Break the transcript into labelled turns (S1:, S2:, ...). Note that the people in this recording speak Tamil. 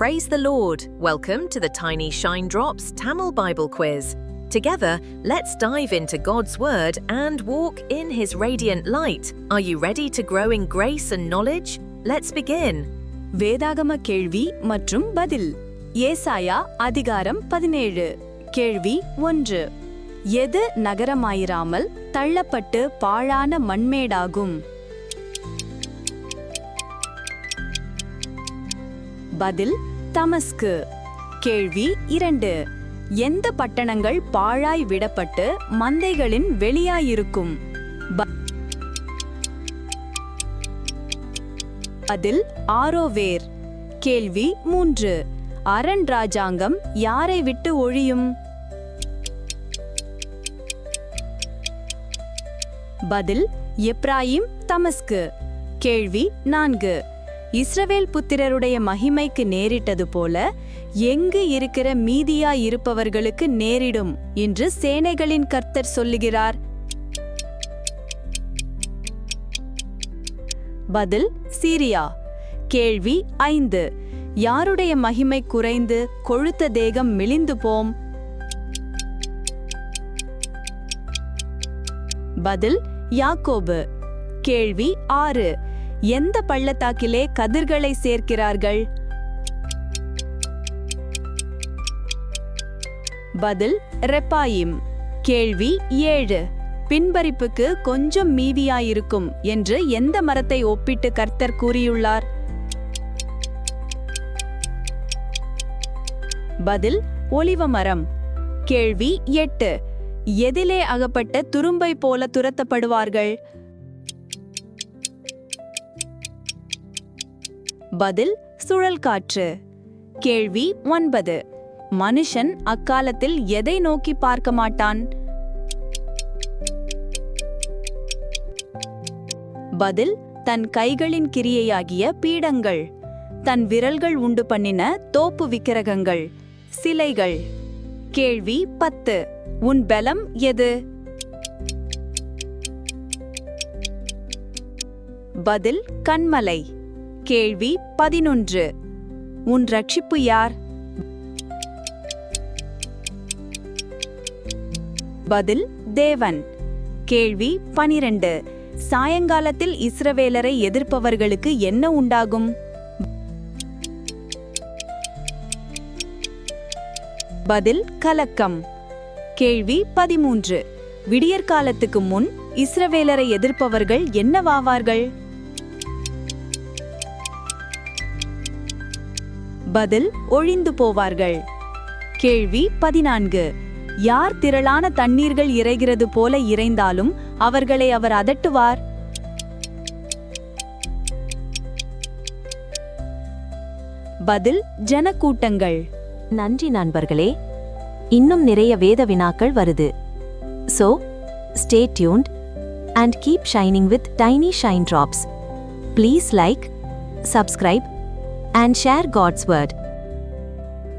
S1: Praise the Lord. Welcome to the Tiny Shine Drops Tamil Bible Quiz. Together, let's dive into God's Word and walk in His radiant light. Are you ready to grow in grace and knowledge? Let's begin.
S2: வேதாகம கேள்வி மற்றும் பதில் ஏசாயா அதிகாரம் பதினேழு கேள்வி ஒன்று எது நகரமாயிராமல் தள்ளப்பட்டு பாழான மண்மேடாகும் பதில் தமஸ்கு. கேள்வி இரண்டு. எந்த பட்டணங்கள் பாழாய் விடப்பட்டு மந்தைகளின் வெளியாயிருக்கும்? அதில் பதில் ஆரோவேர் கேள்வி மூன்று. அரண் ராஜாங்கம் யாரை விட்டு ஒழியும்? பதில் எப்ராஹிம் தமஸ்கு. கேள்வி நான்கு. இஸ்ரவேல் புத்திரருடைய மகிமைக்கு நேரிட்டது போல எங்கு இருக்கிற மீதியா இருப்பவர்களுக்கு நேரிடும் என்று சேனைகளின் கர்த்தர் சொல்லுகிறார். பதில் சீரியா. கேள்வி ஐந்து. யாருடைய மகிமை குறைந்து கொழுத்த தேகம் மெலிந்து போம்? பதில் யாக்கோபு. கேள்வி ஆறு. எந்த பள்ளத்தாக்கிலே கதிர்களை சேர்க்கிறார்கள்? பதில் ரெப்பாயிம். கேள்வி ஏழு. பின்பறிப்புக்கு கொஞ்சம் மீதியாயிருக்கும் என்று எந்த மரத்தை ஒப்பிட்டு கர்த்தர் கூறியுள்ளார்? பதில் ஒலிவ மரம். கேள்வி எட்டு. எதிலே அகப்பட்ட துரும்பை போல துரத்தப்படுவார்கள். பதில் சுழல் காற்று. கேள்வி ஒன்பது. மனுஷன் அக்காலத்தில் எதை நோக்கி பார்க்க மாட்டான்? பதில் தன் கைகளின் கிரியையாகிய பீடங்கள். தன் விரல்கள் உண்டு பண்ணின தோப்பு விக்கிரகங்கள். சிலைகள். கேள்வி பத்து. உன் பலம் எது? பதில் கண்மலை. கேள்வி பதினொன்று. உன் ரட்சிப்பு யார்? பதில் தேவன். கேள்வி பனிரெண்டு. சாயங்காலத்தில் இஸ்ரவேலரை எதிர்ப்பவர்களுக்கு என்ன உண்டாகும்? பதில் கலக்கம். கேள்வி பதிமூன்று. விடியற்காலத்துக்கு முன் இஸ்ரவேலரை எதிர்ப்பவர்கள் என்னவாவார்கள்? பதில் ஒழிந்து போவார்கள். கேள்வி பதினான்கு. யார் திரளான தண்ணீர்கள் இறைகிறது போல இறைந்தாலும் அவர்களை அவர் அதட்டுவார்? பதில் ஜனக்கூட்டங்கள்.
S3: நன்றி நண்பர்களே. இன்னும் நிறைய வேத வினாக்கள் வருது. So stay tuned and keep shining with tiny shine drops please like subscribe and share God's Word.